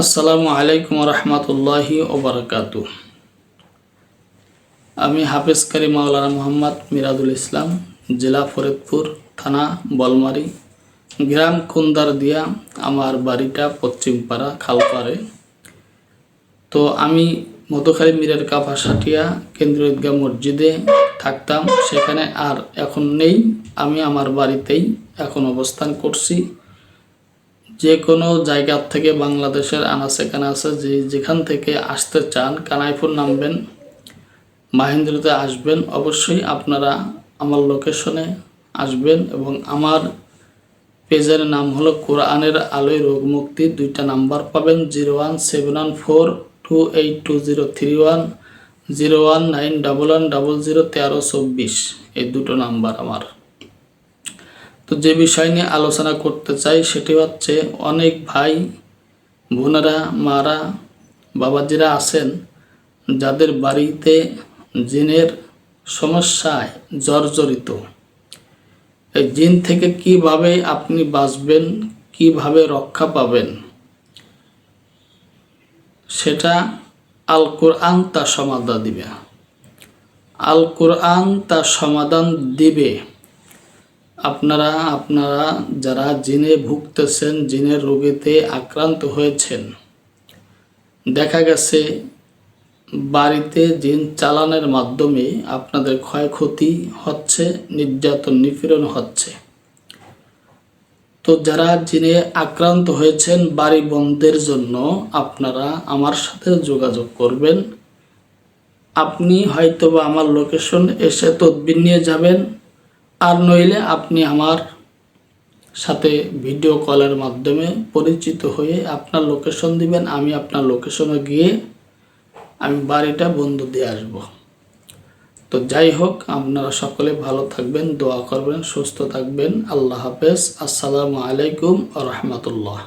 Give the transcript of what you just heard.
আসসালামু আলাইকুম রহমতুল্লাহি ওবরাকাতু আমি হাফেজ কারি মাওলানা মোহাম্মদ মিরাদুল ইসলাম, জেলা ফরিদপুর থানা বলমারি, গ্রাম কুন্দার দিয়া আমার বাড়িটা পশ্চিমপাড়া খালপাড়ে। তো আমি মধুখালী মীরের কাফা সাটিয়া কেন্দ্রীয় ঈদগাহ মসজিদে থাকতাম, সেখানে আর এখন নেই। আমি আমার বাড়িতেই এখন অবস্থান করছি। যে কোনো জায়গার থেকে বাংলাদেশের আনাচে কানাচে যে যেখান থেকে আসতে চান, কানাইপুর নামবেন, মাহেন্দ্রতে আসবেন, অবশ্যই আপনারা আমার লোকেশনে আসবেন এবং আমার পেজের নাম হলো কোরআনের আলোয় রোগ মুক্তি, দুইটা নাম্বার পাবেন, zero one seven one four two eight two zero three one, zero one nine double one double zero তেরো চব্বিশ। এই দুটো নাম্বার আমার। তো যে বিষয় নিয়ে আলোচনা করতে চাই সেটি হচ্ছে অনেক ভাই, বোনেরা, মারা, বাবাজিরা আছেন যাদের বাড়িতে জিনের সমস্যায় জর্জরিত। এই জিন থেকে কীভাবে আপনি বাঁচবেন, কীভাবে রক্ষা পাবেন, সেটা আল কোরআন তার সমাধান দিবে। আল কোরআন তার সমাধান দিবে। আপনারা আপনারা যারা জিনে ভুগতেছেন জিনের রোগীতে আক্রান্ত হয়েছেন, দেখা গেছে বাড়িতে জিন চালানোর মাধ্যমে আপনাদের ক্ষয়ক্ষতি হচ্ছে, নির্যাতন, নিপীড়ন হচ্ছে। তো যারা জিনে আক্রান্ত হয়েছেন বাড়ি বন্ধের জন্য, আপনারা আমার সাথে যোগাযোগ করবেন। আপনি হয়তোবা আমার লোকেশন এসে তদবির নিয়ে যাবেন। আর নইলে আপনি আমার সাথে ভিডিও কলের মাধ্যমে পরিচিত হয়ে আপনার লোকেশন দিবেন, আমি আপনার লোকেশনে গিয়ে আমি বাড়িটা বন্ধু দিয়ে আসব। তো যাই হোক, আপনারা সকলে ভালো থাকবেন, দোয়া করবেন, সুস্থ থাকবেন। আল্লাহ হাফেজ। আসসালামু আলাইকুম রহমতুল্লাহ।